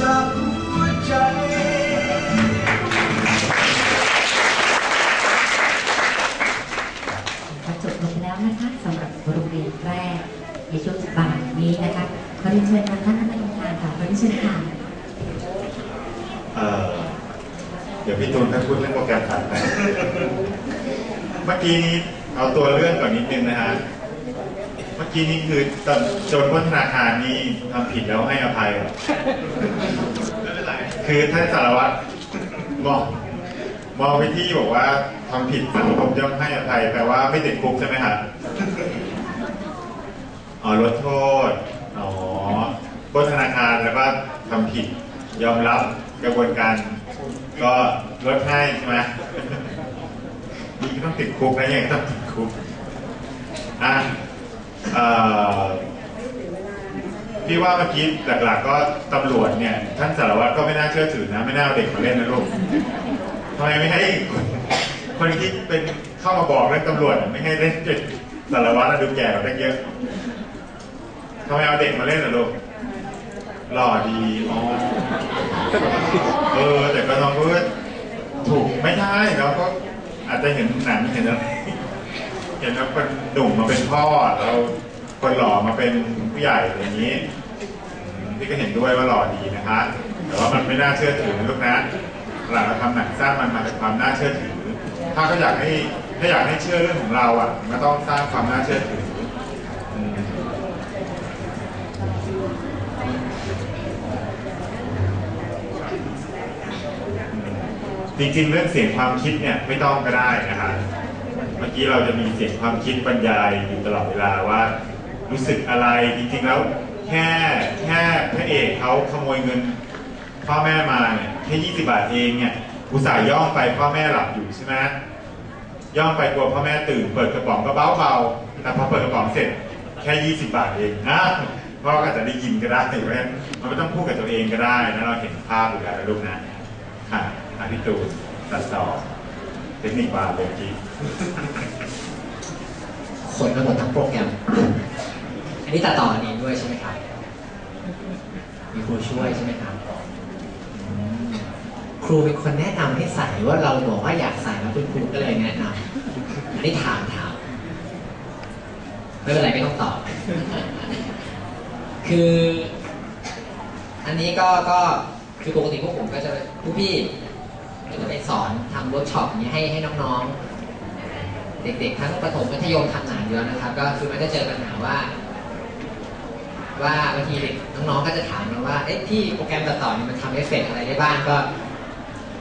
จากหัวใจก็จบลงแล้วนะคะสำหรับโรงเรียนแรกในช่วงบ่ายนี้นะคะขอเรียนเชิญทางท่านคณะกรรมการค่ะขอเรียนเชิญค่ะ เอ่อ เดี๋ยวพี่ตูนท่านพูดเรื่องโปรแกรมถัดไปเมื่อกี้นี้เอาตัวเรื่องก่อนนิดนึงนะฮะ เมื่อกี้นี้คือตอนจรปล้นธนาคารนี่ทำผิดแล้วให้อภัยเหรอไม่เป็นไรคือท่านสารวัตรมองมองไปที่บอกว่าทำผิดสังคมย่อมให้อภัยแปลว่าไม่ติดคุกใช่ไหมครับอ๋อลดโทษ อ๋อปล้นธนาคารแล้วก็ทำผิด ยอมรับกระบวนการ ก็ลดให้ใช่ไหมนี่ก็ต้องติดคุกนะยังต้องติดคุกอะพี่ว่าเมื่อกี้หลัก ๆ ก็ตำรวจเนี่ย ท่านสารวัตรก็ไม่น่าเชื่อถือนะ ไม่น่าเอาเด็กมาเล่นนะลูกทำไมไม่ให้คนที่เป็นเข้ามาบอกเรื่องตำรวจไม่ให้เล่นเด็กสารวัตรดูแก่กว่าตั้งเยอะทำไมเอาเด็กมาเล่นล่ะลูก หล่อดีอ๋อเออ แต่ก็น้องก็ถูกไม่ใช่เราก็อาจจะเห็นหนังเห็นอะไรเห็นว่าคนหนุ่มมาเป็นพ่อแล้วคนหล่อมาเป็นผู้ใหญ่อะไรอย่างนี้พี่ก็เห็นด้วยว่าหล่อดีนะคะ แต่ว่ามันไม่น่าเชื่อถือลูกนะ หลังเราทำหนังสร้างมันมาจากความน่าเชื่อถือ ถ้าเขาอยากให้ถ้าอยากให้เชื่อเรื่องของเราอะมันก็ต้องสร้างความน่าเชื่อถือม จริงๆ เรื่องเสียงความคิดเนี่ยไม่ต้องก็ได้นะคะเมื่อกี้เราจะมีเสียงความคิดบรรยายอยู่ตลอดเวลาว่า รู้สึกอะไรจริงๆแล้วแค่แค่พระเอกเขาขโมยเงินพ่อแม่มาเนี่ยแค่ 20 บาทเองเนี่ยอุตส่าห์ย่องไปพ่อแม่หลับอยู่ใช่ไหมย่องไปกลัวพ่อแม่ตื่นเปิดกระป๋องก็เบาๆแต่พอเปิดกระป๋องเสร็จแค่ 20 บาทเองนะพ่อก็อาจจะได้ยินก็ได้เพราะฉะนั้นมันไม่ต้องพูดกับตัวเองก็ได้นะเราเห็นภาพอยู่แล้วนะลูกนะค่ะ พี่ตูนตัดต่อเทคนิคบาร์เลยจีขนมาหมดทั้งโปรแกรม อันนี้ตัดต่อเองด้วยใช่ไหมครับ มีครูช่วยใช่ไหมครับ ครูเป็นคนแนะนำให้ใส่ว่าเราบอกว่าอยากใส่แล้วคุณครูก็เลยแนะนำอันนี้ถามถามไม่เป็นไรไม่ต้องตอบ คือ อันนี้ก็ก็คือปกติพวกผมก็จะผู้พี่ ก็จะไปสอนทำเวิร์กช็อปอย่างนี้ให้ให้น้องๆ เด็กๆ ทั้งประถมมัธยมทำหนังอยู่แล้วนะครับ ก็คือมันจะเจอปัญหาว่า ว่าบางทีเด็กน้องๆ ก็จะถามมาว่าเอ๊ะที่โปรแกรมตัดต่อเนี่ยมันทำเอฟเฟกอะไรได้บ้างก็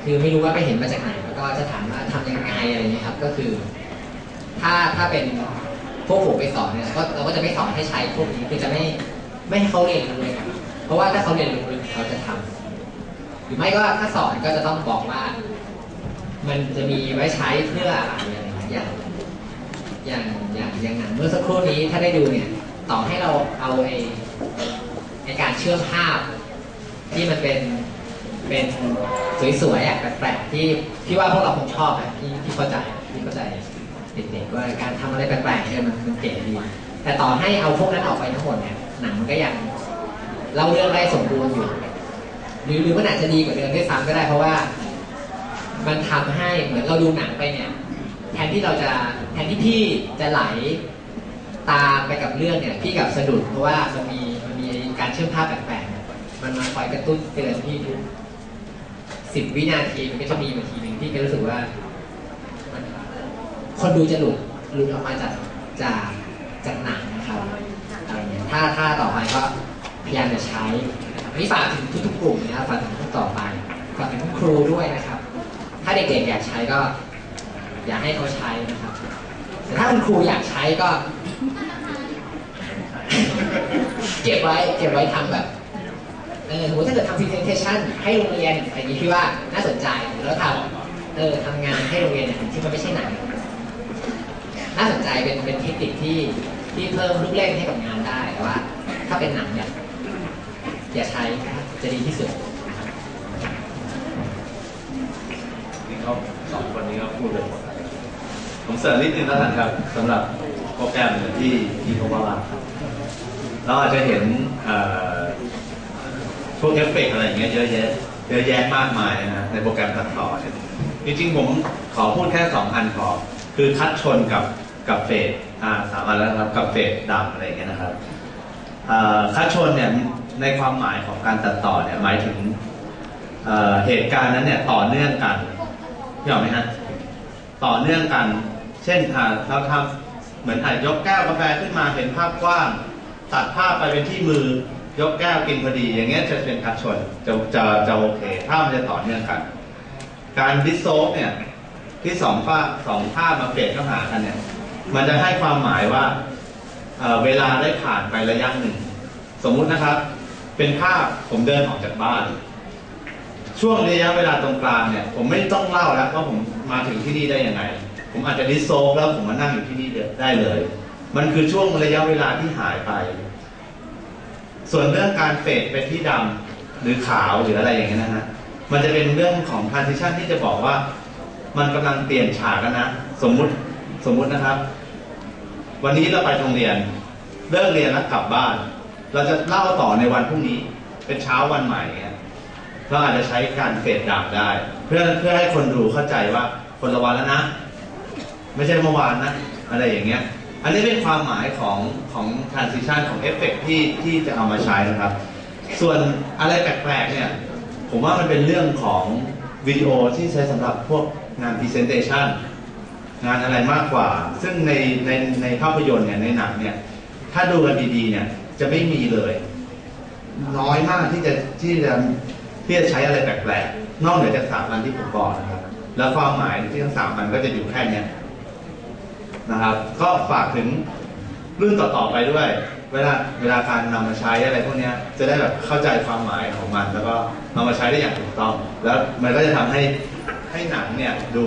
คือไม่รู้ว่าไปเห็นมาจากไหนแล้วก็จะถามว่าทำยังไงอะไรอย่างนี้ยครับ ก็คือ ถ้าถ้าเป็นพวกผมไปสอนเนี่ยก็เราก็จะไม่สอนให้ใช้พวกนี้คือจะไม่ไม่ให้เขาเรียนรู้เลยครับเพราะว่าถ้าเขาเรียนรู้เลยเขาจะทำ หรือไม่ก็ถ้าสอนก็จะต้องบอกว่า มันจะมีไว้ใช้เพื่ออะไรอะไรอย่างอย่างอย่างอย่างหนังเมื่อสักครู่นี้ถ้าได้ดูเนี่ยต่อให้เราเอาไอ้ในการเชื่อมภาพ ที่มันเป็นเป็นสวยๆอะแปลกๆที่พี่ว่าพวกเราคงชอบอะที่ที่เข้าใจที่เข้าใจเด็กๆว่าการทำอะไรแปลกๆเนี่ยมันมันเก๋ดีแต่ต่อให้เอาพวกนั้นออกไปทั้งหมดเนี่ยหนังมันก็ยังเล่าเรื่องได้สมบูรณ์อยู่ หรือหรือมันอาจจะดีกว่าเดิมด้วยซ้ำก็ได้เพราะว่า มันทำให้เหมือนเราดูหนังไปเนี่ย แทนที่เราจะแทนที่พี่จะไหลตามไปกับเรื่องเนี่ยพี่กับสะดุดเพราะว่ามันมีมันมีการเชื่อมภาพแปลกๆเนี่ยมันมาคอยกระตุ้นเตือนพี่ทุกสิบวินาทีมันก็จะมีนางทีหนึ่งที่ก็รู้สึกว่าคนดูจะหลุดหลุดออกมาจากจากจากหนังนะครับอะไรเงี้ยถ้าถ้าต่อไปก็พยายามจะใช้ อันนี้ฝากถึงทุกๆกลุ่มนะครับฝากถึงทุกต่อไปฝากถึงคุณครูด้วยนะครับ ถ้าเด็กๆอยากใช้ก็อยากให้เขาใช้นะครับแต่ถ้าคุณครูอยากใช้ก็ เก็บไว้เก็บไว้ทำแบบเออถ้าเกิดทำ presentation ให้โรงเรียนอะไรอย่างนี้พี่ว่าน่าสนใจแล้วทำเออทำงานให้โรงเรียนเนี่ยที่มันไม่ใช่หนังน่าสนใจเป็นเป็นเทคนิคที่ที่เพิ่มลูกเล่นให้กับงานได้แต่ว่า ถ้าเป็นหนังเนี่ย อย่าใช้จะดีที่สุดก็สองคนนี้ก็พูดไปหมดแล้วผมเสริมนิดนึงแล้วกันครับสำหรับโปรแกรมที่ที่เขาว่าเราอาจจะเห็นพวกเอฟเฟกอะไรอย่างเงี้ยเยอะแยะเยอะแยะมากมายนะในโปรแกรมตัดต่อเนี่ยจริงๆผมขอพูดแค่สองอันพอคือคัดชนกับกับเฟดอ่าสามอันแล้วครับกับเฟดดำอะไรอย่างเงี้ยนะครับคัดชนเนี่ย ในความหมายของการตัดต่อเนี่ยหมายถึงเเหตุการณ์นั้นเนี่ยต่อเนื่องกันพี่ออกไหมฮะต่อเนื่องกัน เช่นอ่าเราทำเหมือนอะยยกแก้วกาแฟขึ้นมาเห็นภาพกว้างตัดภาพไปเป็นที่มือยกแก้วกินพอดี อย่างเงี้ยจะเป็นคัดชนจะจะจะโอเคภาพมันจะต่อเนื่องกัน การดิสโซฟเนี่ยที่สองภาพสองภาพมาเปลี่ยนเข้าหากันเนี่ยมันจะให้ความหมายว่าเเวลาได้ผ่านไประยะหนึ่ง สมมุตินะครับ เป็นภาพผมเดินออกจากบ้าน ช่วงระยะเวลาตรงกลางเนี่ย ผมไม่ต้องเล่าแล้วว่าผมมาถึงที่นี่ได้ยังไง ผมอาจจะดิโซฟแล้วผมมานั่งอยู่ที่นี่ได้เลย มันคือช่วงระยะเวลาที่หายไป ส่วนเรื่องการเฟดไปที่ดำหรือขาวหรืออะไรอย่างเงี้ยนะฮะมันจะเป็นเรื่องของ transition ที่จะบอกว่า มันกำลังเปลี่ยนฉากนะ สมมุติสมมุตินะครับ วันนี้เราไปโรงเรียนเลิกเรียนแล้วกลับบ้าน เราจะเล่าต่อในวันพรุ่งนี้ เป็นเช้าวันใหม่เงี้ยเราอาจจะใช้การเฟดดับได้ เพื่อเพื่อให้คนดูเข้าใจว่าคนละวันแล้วนะ ไม่ใช่เมื่อวานนะ อะไรอย่างเงี้ย อันนี้เป็นความหมายของของ transition ของเอฟเฟกที่ที่จะเอามาใช้นะครับ ส่วนอะไรแปลกๆเนี่ย ผมว่ามันเป็นเรื่องของวิดีโอที่ใช้สำหรับพวกงาน presentation งานอะไรมากกว่า ซึ่งในในในภาพยนตร์เนี่ยในหนังเนี่ย ถ้าดูกันดีๆเนี่ย จะไม่มีเลย น้อยมากที่จะที่จะที่จะใช้อะไรแปลกๆนอกเหนือจากสามอันที่ผมบอกนะครับ แล้วความหมายที่ทั้งสามอันก็จะอยู่แค่เนี้ยนะครับ ก็ฝากถึงรุ่นต่อๆไปด้วย เวลาเวลาการนำมาใช้อะไรพวกเนี้ยจะได้แบบเข้าใจความหมายของมัน แล้วก็นำมาใช้ได้อย่างถูกต้อง แล้วมันก็จะทำให้ให้หนังเนี่ยดู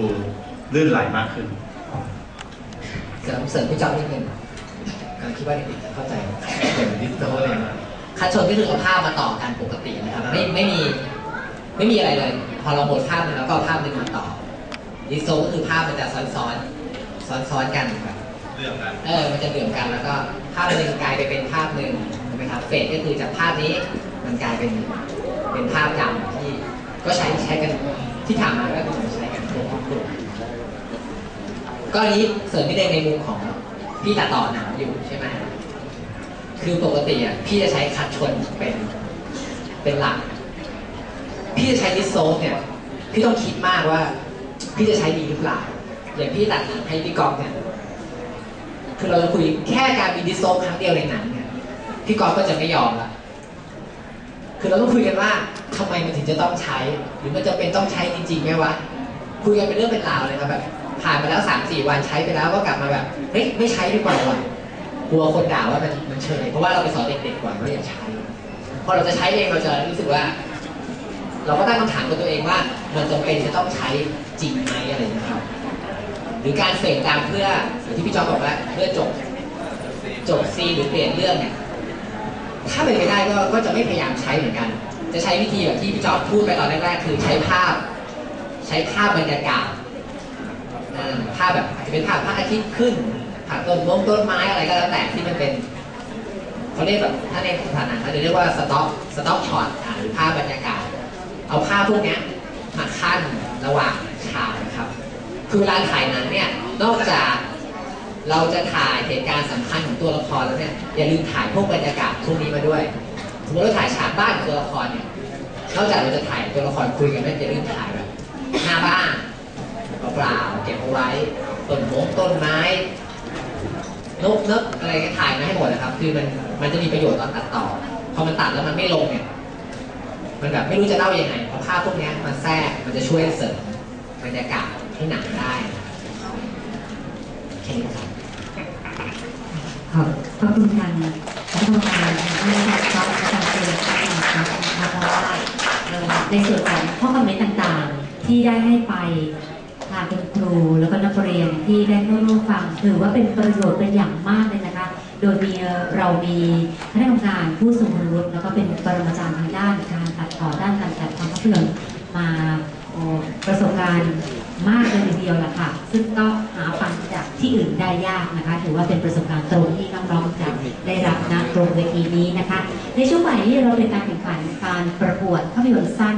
ลื่นไหลมากขึ้นเสริมเสริมพี่จอมนิดนึง กำลังคิดว่าเด็กๆจะเข้าใจเป็นดิจิตอลเลยนะคัดชนก็คือเอาภาพมาต่อกันปกตินะครับไม่ไม่มีไม่มีอะไรเลย พอเราหมดภาพหนึงแล้วก็เอาภาพหนึ่งมาต่อดิสโซก็คือภาพมันจะซ้อนซ้อนซ้อนซ้อนๆกันแบบเรื่องกันเออมันจะเหลื่อมกันแล้วก็ภาพหนึ่งกลายไปเป็นภาพหนึ่งใช่ไหมครับเฟดก็คือจากภาพนี้มันกลายเป็นเป็นภาพจำที่ก็ใช้ใช้กันที่ทำมาก็คือใช้กันทั่วกลุ่มก็อันนี้เสริมนิดนึงในมุมของ พี่ตัดต่อหนังอยู่ใช่ไหมคือปกติอะพี่จะใช้คัดชนเป็นเป็นหลัก พี่จะใช้ดิสโซฟเนี่ย พี่ต้องคิดมากว่า พี่จะใช้ดีหรือเปล่า อย่างพี่ตัดหนังให้พี่กอฟเนี่ย คือเราจะคุยแค่การมีดิสโซฟครั้งเดียวในหนังเนี่ย พี่กอฟก็จะไม่ยอมละ คือเราต้องคุยกันว่าทำไมมันถึงจะต้องใช้ หรือมันจะเป็นต้องใช้จริงๆไหมวะ คุยกันเป็นเรื่องเป็นราวเลยครับแบบ ผ่านไปแล้วสามสี่วันใช้ไปแล้วก็กลับมาแบบเฮ้ยไม่ใช้ดีกว่าว่ะกลัวคนด่าว่ามันมันเชยเพราะว่าเราไปสอนเด็กๆก่อนว่าอย่าใช้พอเราจะใช้เองเราจะรู้สึกว่า เราก็ตั้งคำถามกับตัวเองว่า มันจำเป็นจะต้องใช้จริงไหมอะไรนะครับ หรือการเฟกตามเพื่ออย่างที่พี่จอมบอกว่าเพื่อจบจบซีหรือเปลี่ยนเรื่องเนี่ยถ้าเป็นไปได้ก็ก็จะไม่พยายามใช้เหมือนกัน จะใช้วิธีแบบที่พี่จอมพูดไปตอนแรกๆคือใช้ภาพ ใช้ภาพบรรยากาศ อ่าภาพแบบอาจจะเป็นภาพพระอาทิตย์ขึ้นภาต้นมงต้นไม้อะไรก็แล้วแต่ที่มันเป็นเขาเรียกแบบถ้าในสถานะเขาจะเรียกว่าสต็อกสต็อกช็อตหรือภาพบรรยากาศ เอาภาพพวกนี้มาขั้นระหว่างฉากนะครับ คือเวลาถ่ายหนังเนี่ยนอกจากเราจะถ่ายเหตุการณ์สำคัญของตัวละครแล้วเนี่ยอย่าลืมถ่ายพวกบรรยากาศพวกนี้มาด้วยสมมติเราถ่ายฉากบ้านของตัวละครเนี่ยนอกจากเราจะถ่ายตัวละครคุยกันแล้วอย่าลืมถ่ายแบบหน้าบ้าน ล่าๆเก็บเอาไว้ต้นมงต้นไม้นกนกอะไรก็ถ่ายมาให้หมดนะครับ คือมันมันจะมีประโยชน์ตอนตัดต่อพอมันตัดแล้วมันไม่ลงเนี่ยมันแบบไม่รู้จะเล่ายังไงเพราะภาพพวกนี้มันแทรกมันจะช่วยเสริมบรรยากาศให้หนังได้แค่นี้ครับขอบคุณทางคณะกรรมการที่ได้รับอาจารย์เจริญพัฒนาครับนะคะเพราะว่าในส่วนของข้อคอมเมนต์ต่างๆ ที่ได้ให้ไปางคุณครู แล้วก็นักเรียนที่ได้เข้าร่วมฟังถือว่าเป็นประโยชน์เป็นอย่างมากเลยนะคะ โดยมีเรามีคณะกรรมการผู้ทรงคุณวุฒิแล้วก็เป็นปรมาจารย์ทางด้านการตัดต่อด้านการจัดทำภาพยนตร์มาประสบการณ์มากเลยทีเดียวล่ะค่ะ ซึ่งก็หาฟังจากที่อื่นได้ยากนะคะ ถือว่าเป็นประสบการณ์ตรงที่น้องๆจะได้รับณตรงเวทีนี้นะคะ ในช่วงบ่ายนี้เราเป็นการแข่งขันการประกวดภาพยนตร์สั้น